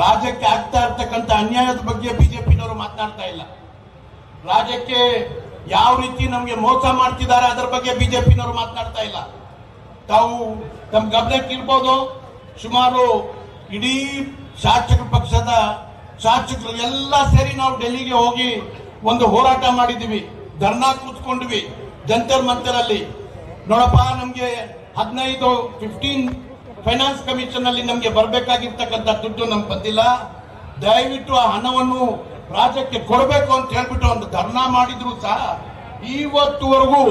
ರಾಜ್ಯಕ್ಕೆ ಆಗ್ತಾ ಇರ್ತಕ್ಕಂಥ ಅನ್ಯಾಯದ ಬಗ್ಗೆ ಬಿಜೆಪಿನವರು ಮಾತನಾಡ್ತಾ ಇಲ್ಲ. ರಾಜ್ಯಕ್ಕೆ ಯಾವ ರೀತಿ ನಮಗೆ ಮೋಸ ಮಾಡ್ತಿದ್ದಾರೆ ಅದರ ಬಗ್ಗೆ ಬಿಜೆಪಿನವರು ಮಾತನಾಡ್ತಾ ಇಲ್ಲ. ತಾವು ತಮ್ಮ ಗಮನಕ್ಕೆ ಇರ್ಬೋದು. ಸುಮಾರು ಇಡೀ ಶಾಸಕ ಪಕ್ಷದ ಶಾಸಕರು ಎಲ್ಲ ಸೇರಿ ನಾವು ಡೆಲ್ಲಿಗೆ ಹೋಗಿ ಒಂದು ಹೋರಾಟ ಮಾಡಿದ್ದೀವಿ. ಧರ್ನಾ ಕೂತ್ಕೊಂಡ್ವಿ. ಜಂತರ್ ಮಂತರಲ್ಲಿ ನೋಡಪ್ಪ, ನಮ್ಗೆ ಹದಿನೈದು ಫಿಫ್ಟೀನ್ ಫೈನಾನ್ಸ್ ಕಮಿಷನ್ ಅಲ್ಲಿ ನಮ್ಗೆ ಬರಬೇಕಾಗಿರ್ತಕ್ಕಂಥ ದುಡ್ಡು ನಮ್ಗೆ ಬಂದಿಲ್ಲ. ದಯವಿಟ್ಟು ಆ ಹಣವನ್ನು ರಾಜ್ಯಕ್ಕೆ ಕೊಡಬೇಕು ಅಂತ ಹೇಳ್ಬಿಟ್ಟು ಒಂದು ಧರ್ನಾ ಮಾಡಿದ್ರು ಸಹ ಇವತ್ತುವರೆಗೂ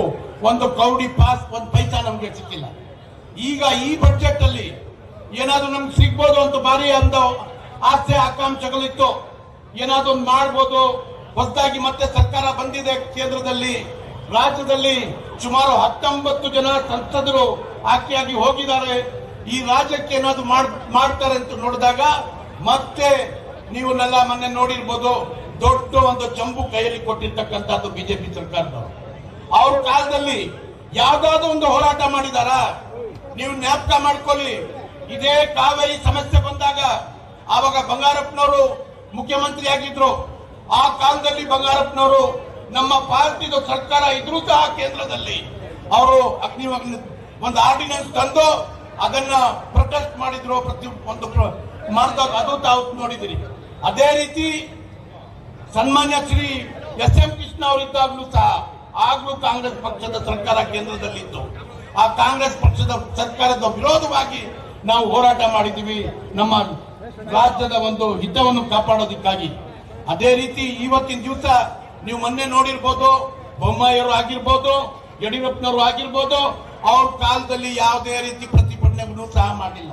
ಒಂದು ಕೌಡಿ ಪಾಸ್, ಒಂದು ಪೈಸಾ ನಮ್ಗೆ ಸಿಕ್ಕಿಲ್ಲ. ಈಗ ಈ ಬಜೆಟ್ ಅಲ್ಲಿ ಏನಾದ್ರು ನಮ್ಗೆ ಸಿಗ್ಬೋದು ಅಂತ ಭಾರಿ ಅಂದ ಆಸೆ, ಆಕಾಂಕ್ಷೆಗಳಿತ್ತು. ಏನಾದ್ರು ಒಂದು ಮಾಡ್ಬೋದು. ಹೊಸದಾಗಿ ಮತ್ತೆ ಸರ್ಕಾರ ಬಂದಿದೆ ಕೇಂದ್ರದಲ್ಲಿ. ರಾಜ್ಯದಲ್ಲಿ ಸುಮಾರು ಹತ್ತೊಂಬತ್ತು ಜನ ಸಂಸದರು ಆಕೆಯಾಗಿ ಹೋಗಿದ್ದಾರೆ. ಈ ರಾಜ್ಯಕ್ಕೆ ಏನಾದ್ರು ಮಾಡ್- ಮಾಡ್ತಾರೆ ಅಂತ ನೋಡಿದಾಗ ಮತ್ತೆ ನೀವು ನೀವನ್ನೆಲ್ಲ ಮೊನ್ನೆ ನೋಡಿರ್ಬೋದು ದೊಡ್ಡ ಒಂದು ಜಂಬು ಕೈಯಲ್ಲಿ ಕೊಟ್ಟಿರ್ತಕ್ಕಂಥದ್ದು ಬಿಜೆಪಿ ಸರ್ಕಾರದವರು. ಅವ್ರ ಕಾಲದಲ್ಲಿ ಯಾವ್ದಾದ್ರು ಒಂದು ಹೋರಾಟ ಮಾಡಿದಾರ? ನೀವು ಜ್ಞಾಪಕ ಮಾಡ್ಕೊಳ್ಳಿ. ಇದೇ ಕಾವೇರಿ ಸಮಸ್ಯೆ ಬಂದಾಗ ಆವಾಗ ಬಂಗಾರಪ್ಪನವರು ಮುಖ್ಯಮಂತ್ರಿ ಆಗಿದ್ರು. ಆ ಕಾಲದಲ್ಲಿ ಬಂಗಾರಪ್ಪನವರು ನಮ್ಮ ಪಾರ್ಟಿದು ಸರ್ಕಾರ ಇದ್ರೂ ಸಹ ಕೇಂದ್ರದಲ್ಲಿ ಅವರು ಅಗ್ನಿ ಒಂದು ಆರ್ಡಿನೆನ್ಸ್ ತಂದು ಅದನ್ನ ಪ್ರೊಟೆಸ್ಟ್ ಮಾಡಿದ್ರು ಪ್ರತಿ ಒಂದು ಪ್ರ- ಅದು ತಾವು ನೋಡಿದಿರಿ. ಅದೇ ರೀತಿ ಸನ್ಮಾನ್ಯ ಶ್ರೀ ಎಸ್ ಎಂ ಕೃಷ್ಣ ಅವರಿದ್ದಾಗಲೂ ಸಹ ಆಗಲೂ ಕಾಂಗ್ರೆಸ್ ಪಕ್ಷದ ಸರ್ಕಾರ ಕೇಂದ್ರದಲ್ಲಿತ್ತು. ಆ ಕಾಂಗ್ರೆಸ್ ಪಕ್ಷದ ಸರ್ಕಾರದ ವಿರೋಧವಾಗಿ ನಾವು ಹೋರಾಟ ಮಾಡಿದ್ದೀವಿ. ನಮ್ಮ ರಾಜ್ಯದ ಒಂದು ಹಿತವನ್ನು ಕಾಪಾಡೋದಕ್ಕಾಗಿ. ಅದೇ ರೀತಿ ಇವತ್ತಿನ ದಿವಸ ನೀವು ಮೊನ್ನೆ ನೋಡಿರ್ಬೋದು ಬೊಮ್ಮಾಯಿಯವರು ಆಗಿರ್ಬೋದು ಯಡಿಯೂರಪ್ಪನವರು ಆಗಿರ್ಬೋದು ಅವ್ರ ಕಾಲದಲ್ಲಿ ಯಾವುದೇ ರೀತಿ ಪ್ರತಿಭಟನೆಗಳನ್ನು ಸಹ ಮಾಡಿಲ್ಲ.